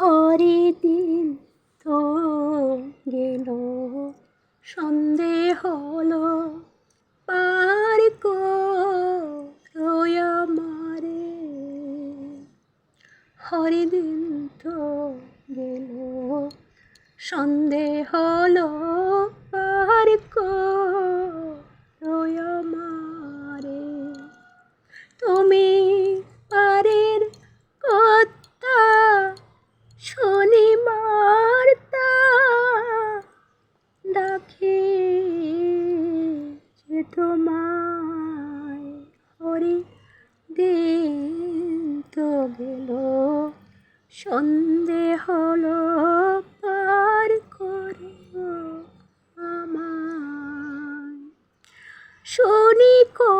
হরিদিন তো গেল সন্ধে হলো পার করো আমারে। হরিদিন তো গেল সন্ধে হলো পার তোমায় হরি দিন তো গেল। সন্ধে হলো পার করো আমার শুনি করে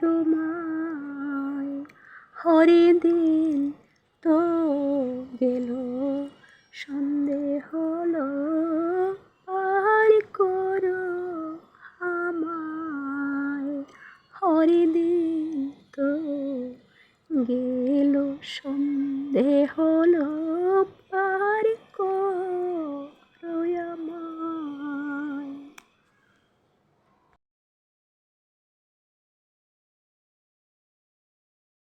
তোমায় হরে দিন তো গেল, সন্দেহ হলো আর করো আমায় হরে দিন তো গেল, সন্দেহ হলো